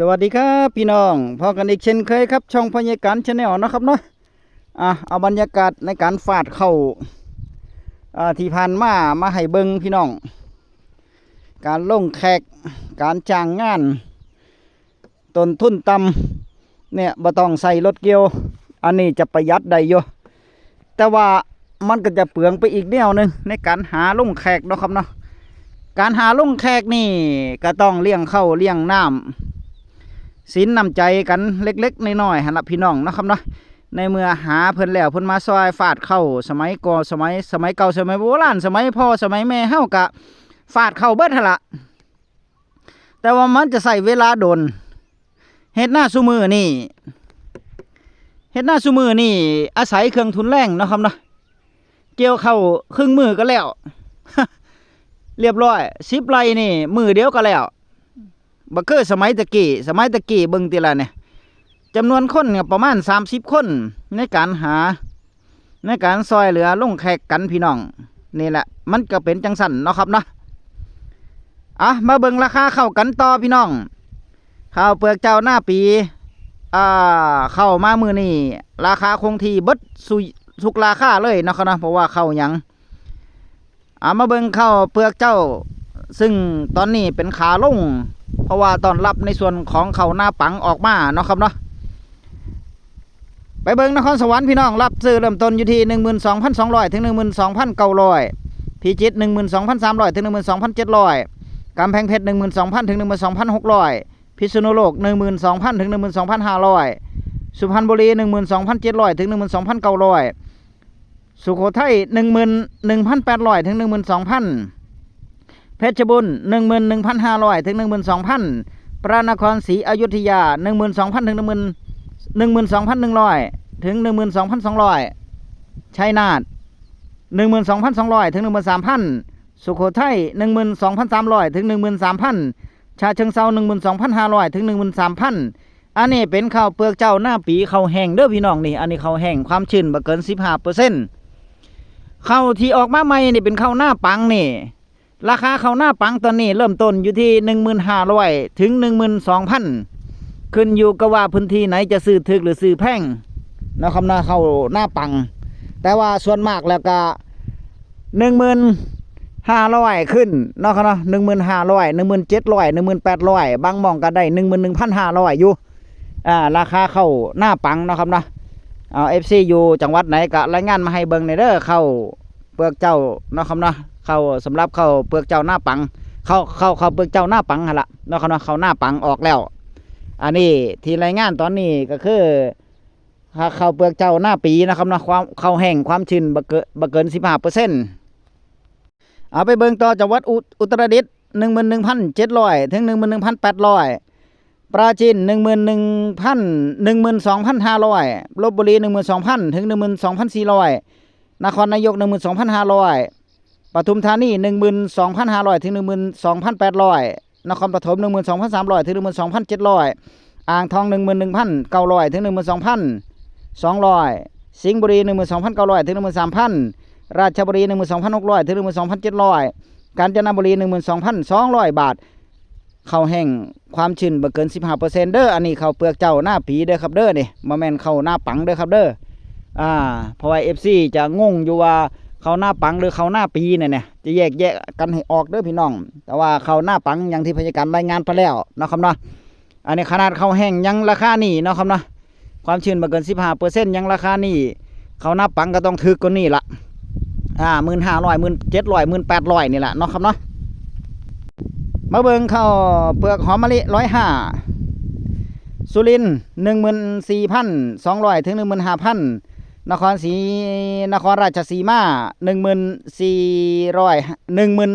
สวัสดีครับพี่น้องพอกันอีกเช่นเคยครับ ช่องพยาการชาแนลนะครับเนาะอะเอาบรรยากาศในการฟาดเข้าอ่าที่ผ่านมามาให้เบิงพี่น้อง การลงแขกการจ้างงานต้นทุนต่ำเนี่ยบ่ต้องใส่รถเกียว อันนี้จะประหยัดได้อยู่แต่ว่ามันก็จะเปลืองไปอีกแนวหนึ่งในการหาลงแขกเนาะครับเนาะการหาลงแขกนี่ก็ต้องเลี้ยงเข้าเลี้ยงน้ำ สินนำใจกันเล็กๆน้อยๆหันละพี่น้องนะครับเนาะในเมื่อหาเพิ่นแล้วเพิ่นมาซอยฟาดเข้าสมัยก่อนสมัยสมัยเก่าสมัยโบราณสมัยพ่อสมัยแม่เฮากะฟาดเข้าเบิดหั่นละแต่ว่ามันจะใส่เวลาโดนเฮ็ดหน้าซุมือนี่เฮ็ดหน้าซุมือนี่ อาศัยเครื่องทุนแรงนะครับเนาะเกี่ยวเข้าครึ่งมือก็แล้ว เรียบร้อยสิบไรนี่มือเดียวก็แล้ว บักคือสมัยตะกี้สมัยตะกี้เบิ่งติละเนี่ยจำนวนคนเนี่ยประมาณ 30 คนในการหา ในการซอยเหลือลงแขกกันพี่น้องนี่แหละ มันก็เป็นจังสันเนาะครับเนาะอะมาเบิ่งราคาเข้ากันต่อพี่น้องข้าวเปลือกเจ้าหน้าปีอ่าเข้ามามือนี่ราคาคงที่เบิดสุสุกราคาเลยเนาะครับนะเพราะว่าเข้ายังอ่ามาเบิ่งข้าวเปลือกเจ้า ซึ่งตอนนี้เป็นขาลง เพราะว่าตอนรับในส่วนของเขาหน้าปังออกมาเนาะครับเนาะไปเบิ่งนครสวรรค์พี่น้องรับซื้อเริ่มต้นอยู่ที่หนึ่งหมื่นสองพันสองร้อยถึงหนึ่งหมื่นสองพันเก้าร้อยพิจิตหนึ่งหมื่นสองพันสามร้อยถึงหนึ่งหมื่นสองพันเจ็ดร้อยกำแพงเพชรหนึ่งหมื่นสองพันถึงหนึ่งหมื่นสองพันหกร้อยพิษณุโลกหนึ่งหมื่นสองพันถึงหนึ่งหมื่นสองพันห้าร้อยสุพรรณบุรีหนึ่งหมื่นสองพันเจ็ดร้อยถึงหนึ่งหมื่นสองพันเก้าร้อยสุโขทัยหนึ่งหมื่นหนึ่งพันแปดร้อยถึงหนึ่งหมื่นสองพัน เพชรบุญหนึ่งหมื่นหนึ่งพันห้าร้อยถึงหนึ่งหมื่นสองพันพระนครศรีอยุธยาหนึ่งหมื่นสองพันถึงหนึ่งหมื่นหนึ่งหมื่นสองพันหนึ่งร้อยถึงหนึ่งหมื่นสองพันสองร้อยชัยนาทหนึ่งหมื่นสองพันสองร้อยถึงหนึ่งหมื่นสามพันสุโขทัยหนึ่งหมื่นสองพันสามร้อยถึงหนึ่งหมื่นสามพันชาเชิงเซาหนึ่งหมื่นสองพันห้าร้อยถึงหนึ่งหมื่นสามพันอันนี้เป็นข้าวเปลือกเจ้าหน้าปีข้าวแห้งเด้อพี่น้องนี่ อันนี้ข้าวแห้งความชื้นบ่เกินสิบห้าเปอร์เซ็นต์ข้าวที่ออกมาใหม่นี่เป็นข้าวหน้าปังนี่ ราคาข้าวหน้าปังตอนนี้เริ่มต้นอยู่ที่หนึ่งหมื่นห้าร้อยถึงหนึ่งหมื่นสองพันขึ้นอยู่กับว่าพื้นที่ไหนจะซื้อถึกหรือซื้อแพงนะครับนะข้าวหน้าปัง แต่ว่าส่วนมากแล้วก็หนึ่งหมื่นห้าร้อยขึ้นเนาะครับเนาะหนึ่งหมื่นห้าร้อยหนึ่งหมื่นเจ็ดร้อยหนึ่งหมื่นแปดร้อยบางมองก็ได้หนึ่งหมื่นหนึ่งพันห้าร้อยอยู่อ่าราคาเข้าหน้าปังเนาะครับเนาะเอาเอฟซีอยู่จังหวัดไหนก็รายงานมาให้เบิ่งในอยเด้อเข้าเปลือกเจ้าเนาะครับเนาะ เข้าสำหรับเข้าเปลือกเจ้าหน้าปัง เข้าเข้าเข้าเปลือกเจ้าหน้าปังหั่นละเนาะครับเนาะเข้าหน้าปังออกแล้ว อันนี้ที่รายงานตอนนี้ก็คือเข้าเปลือกเจ้าหน้าปีนะครับเนาะความเข้าแห้งความชื้นบเกินบ่เกินสิบห้าเปอร์เซ็นต์เอาไปเบิ่งต่อจังหวัดอุตรดิตถ์หนึ่งหมื่นหนึ่งพันเจ็ดร้อยถึงหนึ่งหมื่นหนึ่งพันแปดร้อยปราจีนหนึ่งหมื่นหนึ่งพันหนึ่งหมื่นสองพันห้าร้อยลบบุรีหนึ่งหมื่นสองพันถึงหนึ่งหมื่นสองพันสี่ร้อยนครนายกหนึ่งหมื่นสองพันห้าร้อย ปทุมธานีหนึ่งหมื่นสองพันห้าร้อยถึงหนึ่งหมื่นสองพันแปดร้อยนครปฐมหนึ่งหมื่นสองพันสามร้อยถึงหนึ่งหมื่นสองพันเจ็ดร้อยอ่างทองหนึ่งหมื่นหนึ่งพันเก้าร้อยถึงหนึ่งหมื่นสองพันสองร้อยสิงห์บุรีหนึ่งหมื่นสองพันเก้าร้อยถึงหนึ่งหมื่นสามพันราชบุรีหนึ่งหมื่นสองพันหกร้อยถึงหนึ่งหมื่นสองพันเจ็ดร้อยกาญจนบุรีหนึ่งหมื่นสองพันสองร้อยบาท เข้าแห้งความชื้นบ่เกินสิบห้าเปอร์เซ็นต์เด้อ อันนี้เข้าเปลือกเจ้าหน้าปีเด้อครับเด้อนี่มาแม่นข้าหน้าปังเด้อครับเด้อ อ่า เพราะว่าเอฟซีจะงงอยู่ว่า เขาหน้าปังหรือเขาหน้าปีเนี่ยเนี่ยจะแยกแยกกันให้ออกเด้อพี่น้อง แต่ว่าเขาหน้าปังอย่างที่พยาการรายงานไปแล้วนะครับเนาะอันนี้ขนาดเขาแห้งยังราคานี่นะครับเนาะความชื้นบ่เกินสิบห้าเปอร์เซ็นต์ยังราคานี่เขาหน้าปังก็ต้องถึกกว่านี่ละอ่าหมื่นห้าร้อยหมื่นเจ็ดร้อยหมื่นแปดร้อยนี่แหละเนาะครับเนาะมาเบิ่งข้าวเปลือกหอมมะลิร้อยห้าสุรินหนึ่งหมื่นสี่พันสองร้อยถึงหนึ่งหมื่นห้าพัน นครศรีนครราชสีมาหนึ่งหมื่นสี่ร้อยหนึ่งหมื่น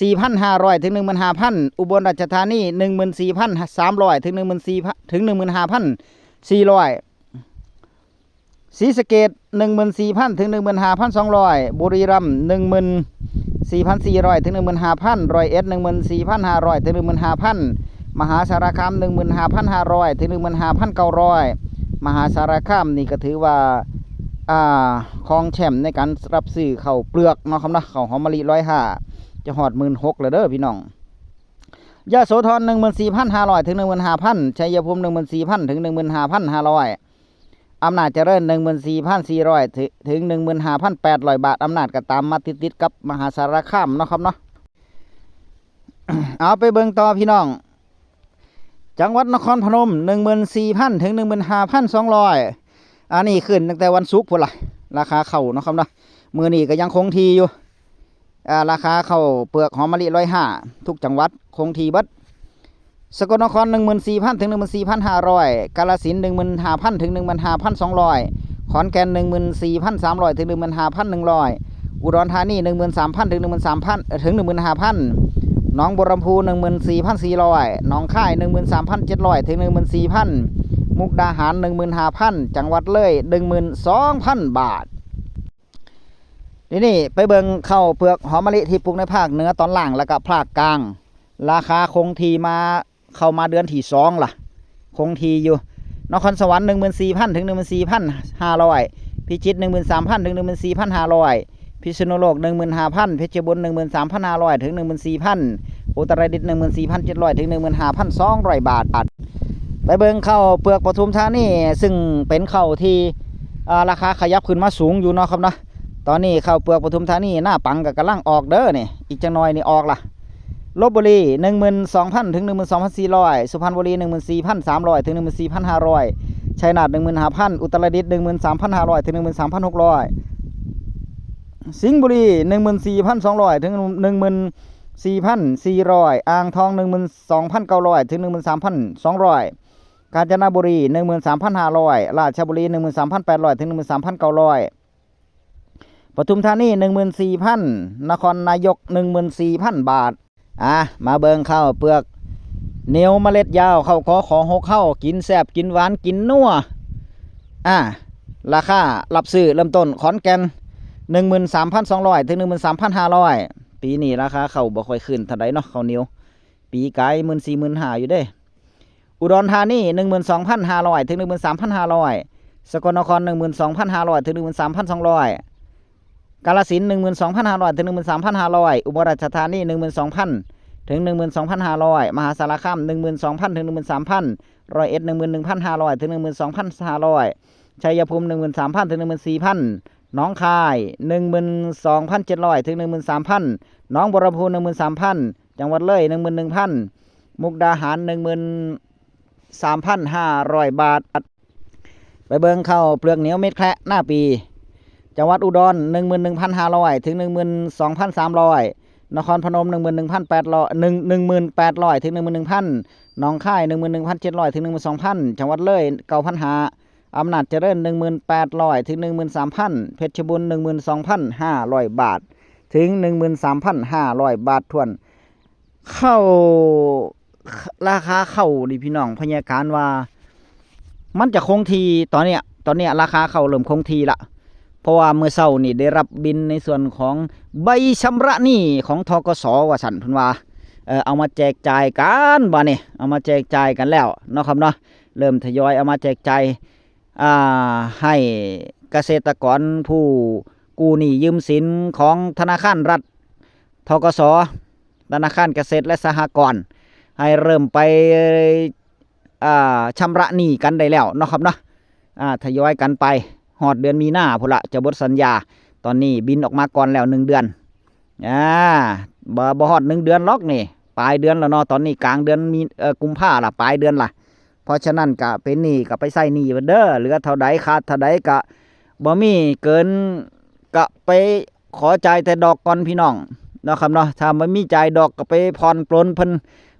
สี่พันห้าร้อยถึงหนึ่งหมื่นห้าพันอุบลราชธานีหนึ่งหมื่นสี่พันสามร้อยถึงหนึ่งหมื่นสี่ถึงหนึ่งหมื่นห้าพันสี่ร้อยศรีสะเกดหนึ่งหมื่นสี่พันถึงหนึ่งหมื่นห้าพันสองร้อยบุรีรัมย์หนึ่งหมื่นสี่พันสี่ร้อยถึงหนึ่งหมื่นห้าพันร้อยเอ็ดหนึ่งหมื่นสี่พันห้าร้อยถึงหนึ่งหมื่นห้าพันมหาสารคามหนึ่งหมื่นห้าพันห้าร้อยถึงหนึ่งหมื่นห้าพันเก้าร้อยมหาสารคามนี่ก็ถือว่า อ่าคลองแชมป์ในการรับซื้อเข้าเปลือกเนาะครับนาะข้าหอมมะลิร้อยห้าจะหอดหมื่นหกเลยเด้อพี่น้องยะโสธรหนึ่งหมื่นสี่พันห้าร้อยถึงหนึ่งหมื่นห้าพันชัยภูมิหนึ่งหมื่นสี่พันถึงหนึ่งหมื่นห้าพันห้าร้อยอำนาจเจริญหนึ่งหมื่นสี่พันสี่ร้อยถึงหนึ่งหมื่นห้าพันแปดร้อยบาทอำนาจก็ตามมาติดๆกับมหาสารคามเนาะครับเนาะเอาไปเบิ่งต่อพี่น้อง จังหวัดนครพนมหนึ่งหมื่นสี่พันถึงหนึ่งหมื่นห้าพันสองร้อย อันนี้ขึ้นตั้งแต่วันศุกร์พุ่นละราคาเข่าเนาะครับเนาะมือนี้ก็ยังคงทีอยู่อ่าราคาเข้าเปลือกหอมมะลิร้อยห้าทุกจังหวัดคงทีเบัดสกลนครหนึ่งหมื่นสี่พันถึงหนึ่งหมื่นสี่พันห้าร้อยกาฬสินหนึ่งหมื่นห้าพันถึงหนึ่งหมื่นห้าพันสองร้อยขอนแก่นหนึ่งหมื่นสี่พันสามร้อยถึงหนึ่งหมื่นห้าพันหนึ่งร้อยอุดรธานีหนึ่งหมื่นสามพันถึงหนึ่งหมื่นสามพันถึงหนึ่งหมื่นห้าพันหนองบัวลำพูหนึ่งหมื่นสี่พันสี่ร้อยหนองค่ายหนึ่งหมื่นสามพันเจ็ดร้อยถึงหนึ่งหมื่นสี่พัน มุกดาหารหนึ่งหมื่นห้าพันจังหวัดเลยหนึ่งหมื่นสองพันบาททีนี่ไปเบิงเข้าเปลือกหอมมะลิที่ปลูกในภาคเหนือตอนล่างแล้วก็ภาคกลาง ราคาคงทีมาเข้ามาเดือนที่สองล่ะ คงทีอยู่นครสวรรค์หนึ่งหมื่นสี่พันถึงหนึ่งหมื่นสี่พันห้าร้อยพิจิตรหนึ่งหมื่นสามพันถึงหนึ่งหมื่นสี่พันห้าร้อยพิษณุโลกหนึ่งหมื่นห้าพันเพชรบุรีหนึ่งหมื่นสามพันห้าร้อยถึงหนึ่งหมื่นสี่พันอุตรดิตถ์หนึ่งหมื่นสี่พันเจ็ดร้อยถึงหนึ่งหมื่นห้าพันสองร้อยบาท ไปเบิ่งเข้าวเปลือกปทุมธานีซึ่งเป็นข้าวที่ราคาขยับขึ้นมาสูงอยู่เนาะครับเนาะตอนนี้ข้าวเปลือกปทุมธานีหน้าปังกับกำลังออกเด้อนี่อีกจังหน่อยนี่ออกล่ะลบบุรีหนึ่งหมื่นสองพันถึงหนึ่งหมื่นสองพันสี่ร้อยสุพรรณบุรีหนึ่งหมื่นสี่พันสามร้อยถึงหนึ่งหมื่นสี่พันห้าร้อยชัยนาทหนึ่งหมื่นห้าพันอุตรดิตถ์หนึ่งหมื่นสามพันห้าร้อยถึงหนึ่งหมื่นสามพันหกร้อยสิงห์บุรีหนึ่งหมื่นสี่พันสองร้อยถึงหนึ่งหมื่นสี่พันสี่ร้อยอ่างทองหนึ่งหมื่นสองพันเก้าร้อยถึงหนึ่งหมื่นสามพันสองร้อย กาญจนบุรีหนึ่งหมื่นสามพันห้าร้อยราชบุรีหนึ่งหมื่นสามพันแปดร้อยถึงหนึ่งหมื่นสามพันเก้าร้อยปทุมธานีหนึ่งหมื่นสี่พันนครนายกหนึ่งหมื่นสี่พันบาท อะ มาเบิงข้าวเปลือกเหนียวเมล็ดยาวเข้าขอของหกเข้ากินแซบกินหวานกินนัว อะ ราคารับซื้อเริ่มต้นขอนแก่นหนึ่งหมื่นสามพันสองร้อยถึงหนึ่งหมื่นสามพันห้าร้อยปีนี้ราคาเข้าบ่ค่อยขึ้นเท่าใดเนาะข้าวเหนียว ปีกายหมื่นสี่หมื่นห้าอยู่เด้ อุดรธานีหนึ่งหมื่นสองพันห้าร้อยถึงหนึ่งหมื่นสามพันห้าร้อยสกลนครหนึ่งหมื่นสองพันห้าร้อยถึงหนึ่งหมื่นสามพันสองร้อยกาฬสินธุ์หนึ่งหมื่นสองพันห้าร้อยถึงหนึ่งหมื่นสามพันห้าร้อยอุบลราชธานีหนึ่งหมื่นสองพันถึงหนึ่งหมื่นสองพันห้าร้อยมหาสารคามหนึ่งหมื่นสองพันถึงหนึ่งหมื่นสามพันร้อยเอ็ดหนึ่งหมื่นหนึ่งพันห้าร้อยถึงหนึ่งหมื่นสองพันห้าร้อยชัยภูมิหนึ่งหมื่นสามพันถึงหนึ่งหมื่นสี่พันหน้องคายหนึ่งหมื่นสองพันเจ็ดร้อยถึงหนึ่งหมื่นสามพันหน้องบัวลำพูหนึ่งหมื่นสามพันจังหวัดเลยหนึ่งหมื่นหนึ่งพันมุกดาหารหนึ่งหมื่น สามพันห้าร้อยบาท ไปเบิงเข้าเปลือกเหนียวเม็ดแคระหน้าปี จังหวัดอุดรหนึ่งหมื่นหนึ่งพันห้าร้อยถึงหนึ่งหมื่นสองพันสามร้อยนครพนมหนึ่งหมื่นหนึ่งพันแปดร้อยหนึ่งหนึ่งหมื่นแปดร้อยถึงหนึ่งหมื่นหนึ่งพันหนองคายหนึ่งหมื่นหนึ่งพันเจ็ดร้อยถึงหนึ่งหมื่นสองพันจังหวัดเลยเก้าพันหาอำนาจเจริญหนึ่งหมื่นแปดร้อยถึงหนึ่งหมื่นสามพันเพชรบุรีหนึ่งหมื่นสองพันห้าร้อยบาท ถึงหนึ่งหมื่นสามพันห้าร้อยบาททวน เข้า ราคาเข้าดิพี่น้องพยาการว่า มันจะคงทีตอนเนี้ย ตอนเนี้ยราคาเข้าเริ่มคงทีละเพราะว่าเมื่อเช้านี่ได้รับบินในส่วนของใบชำระหนี้ของทกสว่าสันพิ่นว่าเออเอามาแจกจ่ายกันบ่เนี่ยเอามาแจกจ่ายกันแล้วเนาะครับเนาะเริ่มทยอยเอามาแจกจ่ายอ่าให้เกษตรกรผู้กู้หนี้ยืมสินของธนาคารรัฐทกสธนาคารเกษตรและสหกรณ์ ให้เริ่มไปอ่าชำระหนี้กันได้แล้วเนาะครับเนาะอ่าทยอยกันไปหอดเดือนมีหน้าพุ่นละจะบทสัญญา ตอนนี้บินออกมาก่อนแล้วหนึ่งเดือนอ่าบ่บ่ฮอดหนึ่งเดือนล็อกนี่ปลายเดือนแล้วเนาะตอนนี้กลางเดือนมีกุมภาละปลายเดือนละเพราะฉะนั้นก็เป็นหนี้ก็ไปใส่หนี้เบิดเด้อเหลือเท่าใดขาดเท่าใดก็บ่มีเกินก็ไปขอจ่ายแต่ดอกก่อนพี่น้องเนาะครับเนาะถ้าไม่มีจ่ายดอกก็ไปผ่อนปลนเพิ่น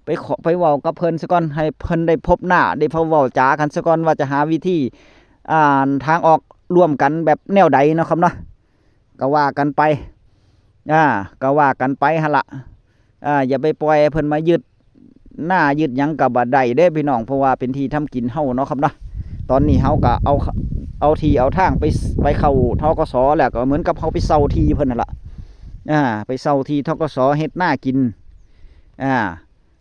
ไปขอไปเว้ากับเพิ่นซะก่อนให้เพิ่นได้พบหน้าได้พบเว้าจากันซะก่อนว่าจะหาวิธีอ่าทางออกร่วมกันแบบแนวใดเนาะครับเนาะก็ว่ากันไปอ่าก็ว่ากันไปหั่นละอ่าอย่าไปปล่อยเพิ่นมายึดหน้ายึดยังกับบ่ได้เด้พี่น้องเพราะว่าเป็นที่ทำกินเฮาเนาะครับเนาะตอนนี้เฮาก็เอาเอาทีเอาทางไปไปเข้าทกสแล้วก็เหมือนกับเฮาไปเซาทีเพิ่นนั่นล่ะอ่าไปเซาทีทกสเฮ็ดหน้ากินอ่า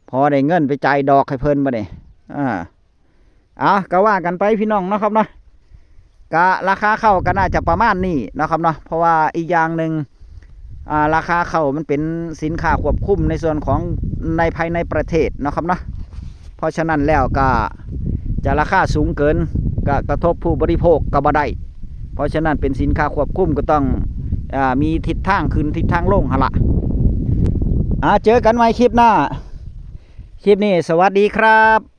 พอได้เงินไปจ่ายดอกให้เพิ่นบ่ได้อ่าอะก็ว่ากันไปพี่น้องเนาะครับเนาะกะราคาเข้าก็น่าจะประมาณนี้นะครับเนาะเพราะว่าอีกอย่างหนึ่งอ่าราคาเข้ามันเป็นสินค้าควบคุมในส่วนของในภายในประเทศนะครับเนาะเพราะฉะนั้นแล้วก็จะราคาสูงเกินก็กระทบผู้บริโภคก็บ่ได้เพราะฉะนั้นเป็นสินค้าควบคุมก็ต้องอามีทิศทางขึ้นทิศทางลงหนละอ่าเจอกันใหม่คลิปหน้า คลิปนี้สวัสดีครับ